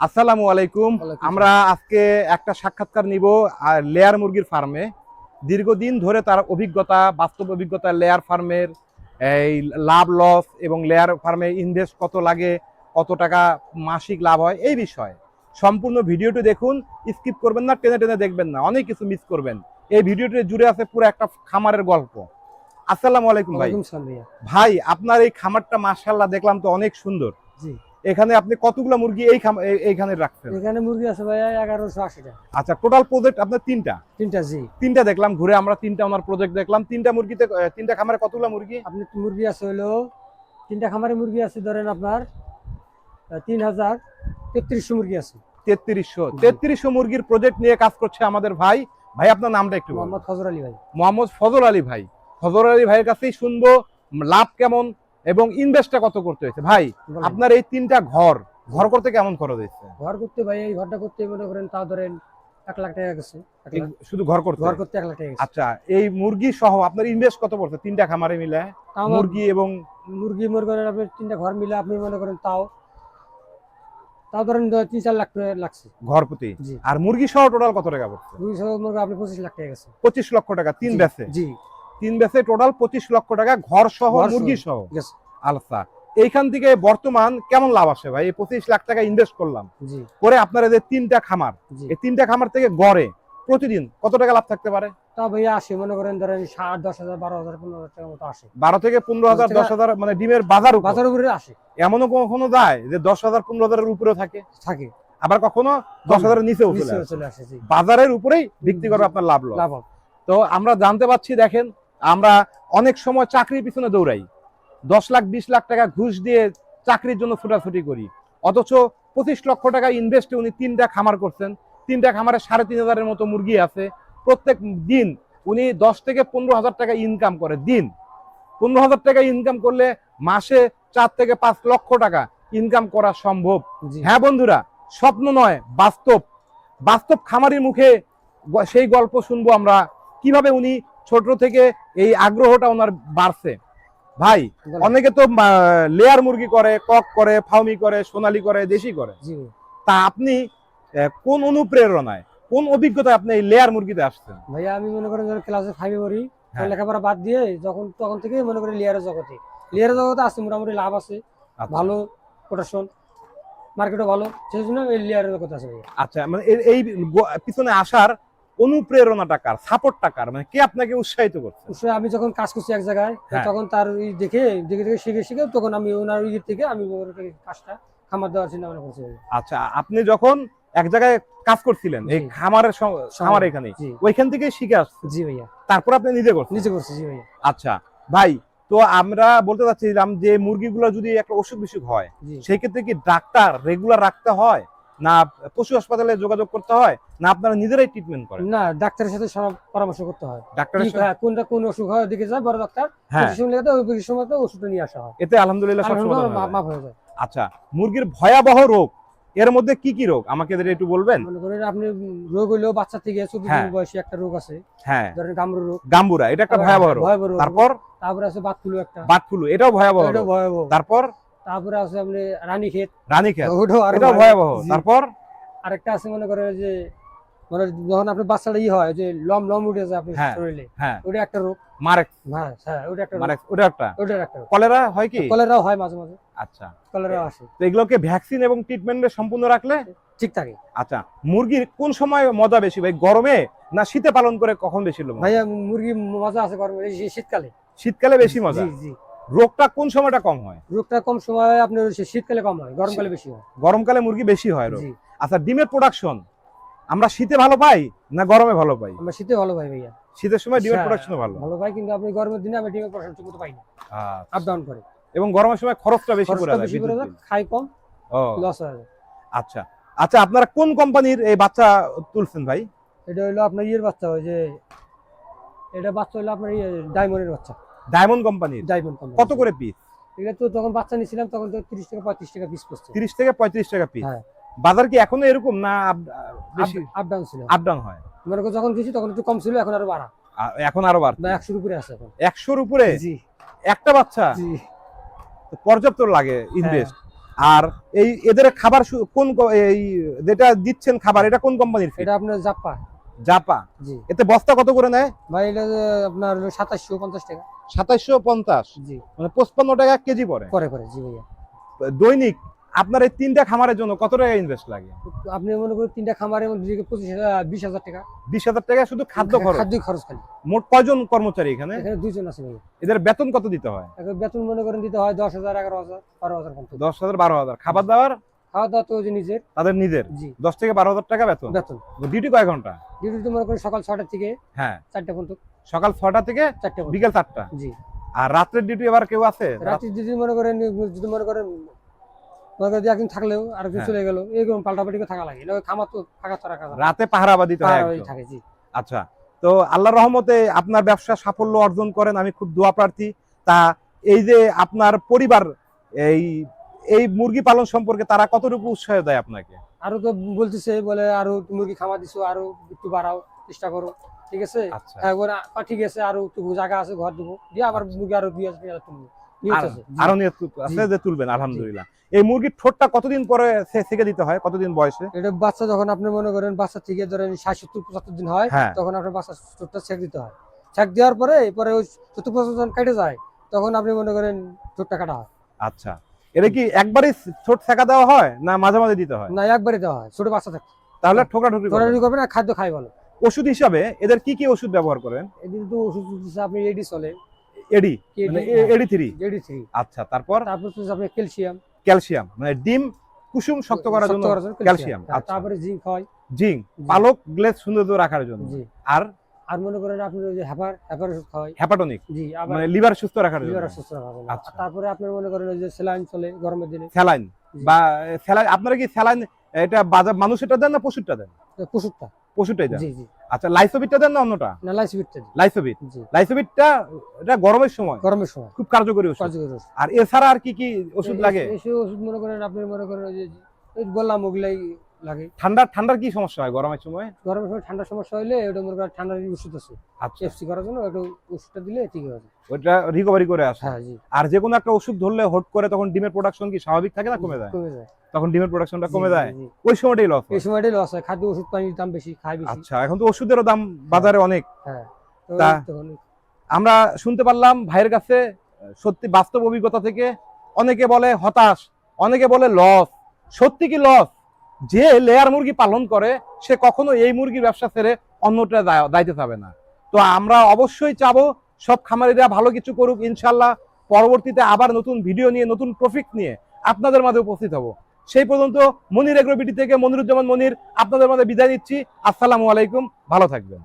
আসসালামু আলাইকুম। আমরা আজকে একটা সাক্ষাৎকার নিব আর লেয়ার মুরগির ফার্মে। দীর্ঘদিন ধরে তার অভিজ্ঞতা বাস্তব অভিজ্ঞতা লেয়ার ফার্মের এই লাভ লস এবং লেয়ার ফার্মে ইনভেস্ট কত লাগে কত টাকা মাসিক লাভ হয় এই বিষয়ে। সম্পূর্ণ ভিডিওটি দেখুন স্কিপ করবেন না টেনে টেনে দেখবেন না অনেক কিছু মিস করবেন। এই ভিডিওটি জুড়ে আছে পুরো একটা খামারের গল্প। আসসালামু আলাইকুম ভাই। ভাই আপনার এই খামারটা মাশাল্লাহ দেখলাম তো অনেক সুন্দর। জি। এখানে আপনি কতগুলো মুরগি এই এইখানে রাখছেন? এখানে মুরগি আছে ভাইয়া এগারোশো আশিটা আচ্ছা টোটাল প্রজেক্ট আপনার তিনটা? তিনটা জি। তিনটা দেখলাম ঘুরে আমরা তিনটা ওনার প্রজেক্ট দেখলাম। তিনটা মুরগিতে তিনটা খামারে কতগুলো মুরগি? আপনি মুরগি আছে হলো তিনটা খামারে মুরগি আছে ধরেন আপনার তিন হাজার তেত্রিশশো মুরগি আছে। তেত্রিশশো। তেত্রিশশো মুরগির প্রজেক্ট নিয়ে কাজ করছে আমাদের ভাই। ভাই আপনার নামটা একটু। মোহাম্মদ ফজর আলী ভাই। মোহাম্মদ ফজল আলী ভাই। ফজল আলী ভাইয়ের কাছেই শুনব লাভ কেমন? এবং ইনভেস্টটা কত করতে হয়েছে? ভাই আপনার এই তিনটা ঘর ঘর করতে কেমন খরচ হয়েছে? ঘর করতে ভাই এই ঘরটা করতে মনে করেন তাও ধরেন এক লাখ টাকা গেছে। শুধু ঘর করতে? ঘর করতে এক লাখ টাকা আচ্ছা এই মুরগি সহ আপনার ইনভেস্ট কত পড়ছে? তিনটা খামারে মিলে মুরগি এবং মুরগি করেন আপনি তিনটা ঘর মিলে আপনি মনে করেন তাও তাও ধরেন তিন চার লাখ টাকা লাগছে। ঘর প্রতি? আর মুরগি সহ টোটাল কত টাকা পড়ছে? মুরগি সহ করেন আপনি পঁচিশ লাখ টাকা গেছে। পঁচিশ লক্ষ টাকা তিন বেচে জি। তিন বেচে টোটাল পঁচিশ লক্ষ টাকা ঘর সহ ঘর সহ। মুরগি সহ? গেছে। আলসা। এইখান থেকে বর্তমান কেমন লাভ আসে ভাই? এই পঁচিশ লাখ টাকা ইনভেস্ট করলাম। করে আপনার যে তিনটা খামার এই তিনটা খামার থেকে গড়ে প্রতিদিন কত টাকা লাভ থাকতে পারে? মনে করেন ধরেন বারো থেকে পনেরো হাজার দশ হাজার মানে ডিমের বাজার বাজার উপরে আসে। এমনও কখনো যায় যে দশ হাজার পনেরো হাজারের উপরেও থাকে? থাকে। আবার কখনো দশ হাজারের নিচেও চলে আসে। বাজারের উপরেই বিক্রি করবে আপনার লাভ লাভ তো আমরা জানতে পারছি দেখেন আমরা অনেক সময় চাকরির পিছনে দৌড়াই। দশ লাখ বিশ লাখ টাকা ঘুষ দিয়ে চাকরির জন্য ছুটাছুটি করি। অথচ পঁচিশ লক্ষ টাকা ইনভেস্টে উনি তিনটা খামার করছেন। তিনটা খামারে সাড়ে তিন হাজারের মতো মুরগি আছে। প্রত্যেক দিন উনি দশ থেকে পনেরো হাজার টাকা ইনকাম করে দিন। পনেরো হাজার টাকা ইনকাম করলে মাসে চার থেকে পাঁচ লক্ষ টাকা ইনকাম করা সম্ভব। হ্যাঁ বন্ধুরা স্বপ্ন নয় বাস্তব। বাস্তব খামারির মুখে সেই গল্প শুনব আমরা। কীভাবে উনি ছোট থেকে এই আগ্রহটা ওনার বাড়ছে। ভাই অনেকে তো লেয়ার মুরগি করে কক করে ফাউমি করে সোনালি করে দেশি করে। তা আপনি কোন অনুপ্রেরণায় কোন অভিজ্ঞতায় আপনি এই লেয়ার মুরগিতে আসছেন? ভাইয়া আমি মনে করেন যখন ক্লাসে ফাইভে পড়ি হ্যাঁ। লেখাপড়া বাদ দিয়ে যখন তখন থেকে মনে করি লেয়ারের জগতে। লেয়ারের জগতে আছে মোটামুটি লাভ আছে আচ্ছা। ভালো প্রোডাকশন মার্কেটও ভালো সেই জন্য এই লেয়ারের জগতে আছে আচ্ছা মানে এই পিছনে আসার অনুপ্রেরণাটা কার? সাপোর্টটা কার? মানে কে আপনাকে উৎসাহিত করছে? অবশ্যই আমি যখন কাজ করছি এক জায়গায় হ্যাঁ। তখন তার ওই দেখে দেখে দেখে শিখে শিখে তখন আমি ওনার ওই থেকে আমি কাজটা খামার দেওয়ার চিন্তা ভাবনা করছি। আচ্ছা আপনি যখন এক জায়গায় কাজ করছিলেন এই খামারের খামার এখানে ওইখান থেকে শিখে আসছেন? জি ভাইয়া। তারপর আপনি নিজে করছেন? নিজে করছি জি ভাইয়া। আচ্ছা ভাই তো আমরা বলতে চাচ্ছিলাম যে মুরগিগুলো যদি একটা অসুখ বিসুখ হয় সেই ক্ষেত্রে কি ডাক্তার রেগুলার রাখতে হয়? না পশু হাসপাতালে যোগাযোগ করতে হয় না আপনারা নিজেরাই ট্রিটমেন্ট করেন? না ডাক্তারের সাথে পরামর্শ করতে হয়। ডাক্তারের সাথে- কোনটা কোন অসুখ হয় দিকে যায় বড় ডাক্তার। হ্যাঁ। ওই ওষুধটা নিয়ে আসা হয়। এতে আলহামদুলিল্লাহ সব সমাধান হয়ে মাপ যায়। হয়ে যায়। আচ্ছা মুরগির ভয়াবহ রোগ এর মধ্যে কি কি রোগ? আমাকে একটু বলবেন? মনে করেন আপনি রোগ হইলেও বাচ্চা থেকে চোদ্দ হ্যাঁ। দিন বয়সী একটা রোগ আছে। হ্যাঁ। ধরেন গামরু রোগ। গাম্বুরা এটা একটা ভয়াবহ রোগ। তারপর? তারপরে আছে বাতফুলু একটা। বাটফুলু এটাও ভয়াবহ। ভয়াবহ। তারপর? তারপরে আছে আপনি রানী ক্ষেত রানীক্ষেত। ওটাও ভয়াবহ। তারপর? আরেকটা আছে মনে করেন যে মানে যখন আপনার বাচ্চাটা ই হয় যে লম লম উঠে যায় আপনার হ্যাঁ। শরীরে হ্যাঁ। ওটা একটা রোগ। মারেক। হ্যাঁ হ্যাঁ ওটা একটা মারেক ওটা একটা। ওটার একটা কলেরা হয় কি? কলেরাও হয় মাঝে মাঝে। আচ্ছা। কলেরাও আসে। তো এগুলোকে ভ্যাকসিন এবং ট্রিটমেন্টে সম্পূর্ণ রাখলে? ঠিক থাকে। আচ্ছা মুরগির কোন সময় মজা বেশি ভাই গরমে না শীতে পালন করে কখন বেশি লোক ভাইয়া মুরগি মজা আছে গরমে শীতকালে। শীতকালে বেশি মজা? জি জি। রোগটা কোন সময়টা কম হয়? রোগটা কম সময় আপনার শীতকালে কম হয় গরমকালে বেশি হয়। গরমকালে মুরগি বেশি হয় রোগ? আচ্ছা ডিমের প্রোডাকশন আমরা শীতে ভালো পাই না গরমে ভালো পাই? আমরা শীতে ভালো পাই ভাইয়া। শীতের সময় ডিমের আচ্ছা, প্রোডাকশন ভালো। ভালো পাই কিন্তু আপনি গরমের দিনে আমি ডিমের পড়াশোনা ঠিক মতো পাই না। আচ্ছা। আপ ডাউন করে। এবং গরমের সময় খরচটা বেশি পড়ে যায় বেশি বিদ্যুৎ যায় খাই কম ও। লস হয়ে আচ্ছা। আচ্ছা আপনারা কোন কোম্পানির এই বাচ্চা তুলছেন ভাই? এটা হলো আপনার ইয়ের বাচ্চা হয় যে এটা বাচ্চা হলো আপনার ডায়মন্ডের বাচ্চা। ডায়মন্ড কোম্পানির ডায়মন্ড কোম্পানি কত করে পিস এটা তো যখন বাচ্চা নিয়েছিলাম তখন তো তিরিশ টাকা পঁয়ত্রিশ টাকা পিস পড়ছে। তিরিশ থেকে পঁয়ত্রিশ টাকা পিস হ্যাঁ। বাজার কি এখনও এরকম না বেশি? আপ ডাউন ছিল। আপ ডাউন হয়। মনে করো যখন গেছি তখন একটু কম ছিল এখন আরও বাড়া। এখন আরও বার বা একশোর উপরে আছে এখন। একশোর উপরে? জি। একটা বাচ্চা? জি। তো পর্যাপ্ত লাগে ইনভেস্ট আর এই এদের খাবার কোন এই যেটা দিচ্ছেন খাবার এটা কোন কোম্পানির এটা আপনার জাপ্পা। জাপা? জি। এতে বস্তা কত করে নেয়? ভাই এটা আপনার সাতাশশো পঞ্চাশ টাকা। সাতাইশশো পঞ্চাশ? জি। মানে পঁচপান্ন টাকা কেজি পড়ে? করে করে জি ভাইয়া। দৈনিক আপনার এই তিনটা খামারের জন্য কত টাকা ইনভেস্ট লাগে? আপনি মনে করেন তিনটা খামারের মধ্যে পঁচিশ হাজার বিশ হাজার টাকা। বিশ হাজার টাকা শুধু খাদ্য খরচ? খাদ্য খরচ খালি। মোট কয়জন কর্মচারী এখানে? এখানে দুইজন আছে ভাই এদের বেতন কত দিতে হয়? বেতন মনে করেন দিতে হয় দশ হাজার এগারো হাজার বারো হাজার দশ হাজার বারো হাজার। খাবার দাবার? খাওয়া দাওয়া তো নিজের। তাদের নিজের? জি। দশ থেকে বারো হাজার টাকা বেতন? বেতন। ডিউটি কয় ঘণ্টা? ডিউটি তো মনে করেন সকাল ছটা থেকে হ্যাঁ। চারটা পর্যন্ত। সকাল ছটা থেকে চারটা পর্যন্ত। বিকেল চারটা? জি। আর রাত্রের ডিউটি এবার কেউ আছে? রাত্রি যদি মনে করেন যদি মনে করেন মনে করেন একদিন থাকলেও আরেকদিন হ্যাঁ। চলে গেল এরকম পাল্টাপাল্টি থাকা লাগে। খামার তো তো রাখা রাতে। থাকে জি। আচ্ছা তো আল্লাহর রহমতে আপনার ব্যবসা সাফল্য অর্জন করেন। আমি খুব দোয়া প্রার্থী। তা এই যে আপনার পরিবার এই এই মুরগি পালন সম্পর্কে তারা কতটুকু উৎসাহ দেয় আপনাকে? আরও তো বলতেছে বলে আরও মুরগি খামার দিছো আরও একটু বাড়াও চেষ্টা করো ঠিক আছে? আচ্ছা। একবার ঠিক আছে আরও একটু জায়গা আছে ঘর দেবো। দিয়ে আবার মুরগি আরও দুই হাজার তুলবো। নিয়ত আর- আছে। জি। আরও নিয়ে আছে যে তুলবেন আলহামদুলিল্লাহ। এই মুরগির ঠোঁটটা কতদিন পরে দিতে হয়? কতদিন বয়সে? এটা বাচ্চা যখন আপনি মনে করেন বাচ্চা থেকে ধরেন ষাট সত্তর পঁচাত্তর দিন হয় হ্যাঁ। তখন আপনার বাচ্চা ছেক দিতে হয়। ছেক দেওয়ার পরে পরে ওই সত্তর পঁচাত্তর যখন কেটে যায় তখন আপনি মনে করেন চোটটা কাটা হয়। আচ্ছা। এটা কি একবারই ছোট সেকা দেওয়া হয় না মাঝে মাঝে দিতে হয়? না একবারে দেওয়া হয়। ছোট বাচ্চা থাকে। তাহলে ঠোকরা ঠুকরি দৌড়াদৌড়ি করবে না খাদ্য খাই ভালো ওষুধ হিসাবে এদের কি কি ওষুধ ব্যবহার করেন? এদিন তো ওষুধ দিচ্ছে আপনি এডি চলে। এডি মানে এডি থ্রি এডি থ্রি আচ্ছা তারপর? তারপর আপনার ক্যালসিয়াম। ক্যালসিয়াম মানে ডিম কুসুম শক্ত করার জন্য ক্যালসিয়াম আচ্ছা। তারপরে জিঙ্ক হয়। জিঙ্ক। পালক গ্লেজ সৌন্দর্য রাখার জন্য। আর আর মনে করেন আপনি ওই যে হ্যাপার হ্যাপার ওষুধ খাওয়াই হ্যাপাটনিক জি আবার মানে লিভার সুস্থ রাখার জন্য লিভার অসুস্থ রাখার জন্য। আচ্ছা। তারপরে আপনার মনে করেন ওই যে স্যালাইন চলে গরমের দিনে স্যালাইন বা স্যালাইন আপনারা কি স্যালাইন এটা বাজার দেন না পশুরটা দেন পশুরটা পশুরটাই দেন জি জি আচ্ছা লাইসোবিটটা দেন না অন্যটা না লাইসিবিটটা। লাইসোবিট লাইসোবিটটা এটা গরমের সময় গরমের সময় খুব কার্যকরী ওষুধ কার্যকরী আর এছাড়া আর কি কি ওষুধ লাগে এসে ওষুধ মনে করেন আপনি মনে করেন ওই যে বললাম ওগুলাই লাগে। ঠান্ডা ঠান্ডার কি সমস্যা হয় গরমের সময়? গরমের সময় ঠান্ডার সমস্যা হলে ওটা মনে করেন ঠান্ডার ওষুধ আছে। আচ্ছা। এফসি করার জন্য একটু ওষুধটা দিলে ঠিক হয়ে ওটা রিকভারি করে আসে। হ্যাঁ জি। আর যে কোনো একটা ওষুধ ধরলে হট করে তখন ডিমের প্রোডাকশন কি স্বাভাবিক থাকে না কমে যায়? কমে যায়। তখন ডিমের প্রোডাকশনটা কমে যায়। ওই সময়টাই লস এই সময়টাই লস হয়। খাদ্য ওষুধ পানির দাম বেশি খায় বেশি। আচ্ছা এখন তো ওষুধেরও দাম বাজারে অনেক। হ্যাঁ আমরা শুনতে পারলাম ভাইয়ের কাছে সত্যি বাস্তব অভিজ্ঞতা থেকে অনেকে বলে হতাশ অনেকে বলে লস সত্যি কি লস যে লেয়ার মুরগি পালন করে, সে কখনো এই মুরগির ব্যবসা ছেড়ে অন্যটা দায়িত্ব যাবে না। তো আমরা অবশ্যই চাবো সব খামারিরা ভালো কিছু করুক ইনশাল্লাহ পরবর্তীতে আবার নতুন ভিডিও নিয়ে, নতুন প্রফিট নিয়ে আপনাদের মাঝে উপস্থিত হব। সেই পর্যন্ত মনির এগ্রোবিটি থেকে মনিরুজ্জামান মনির আপনাদের মাঝে বিদায় নিচ্ছি। আসসালামু আলাইকুম। ভালো থাকবেন।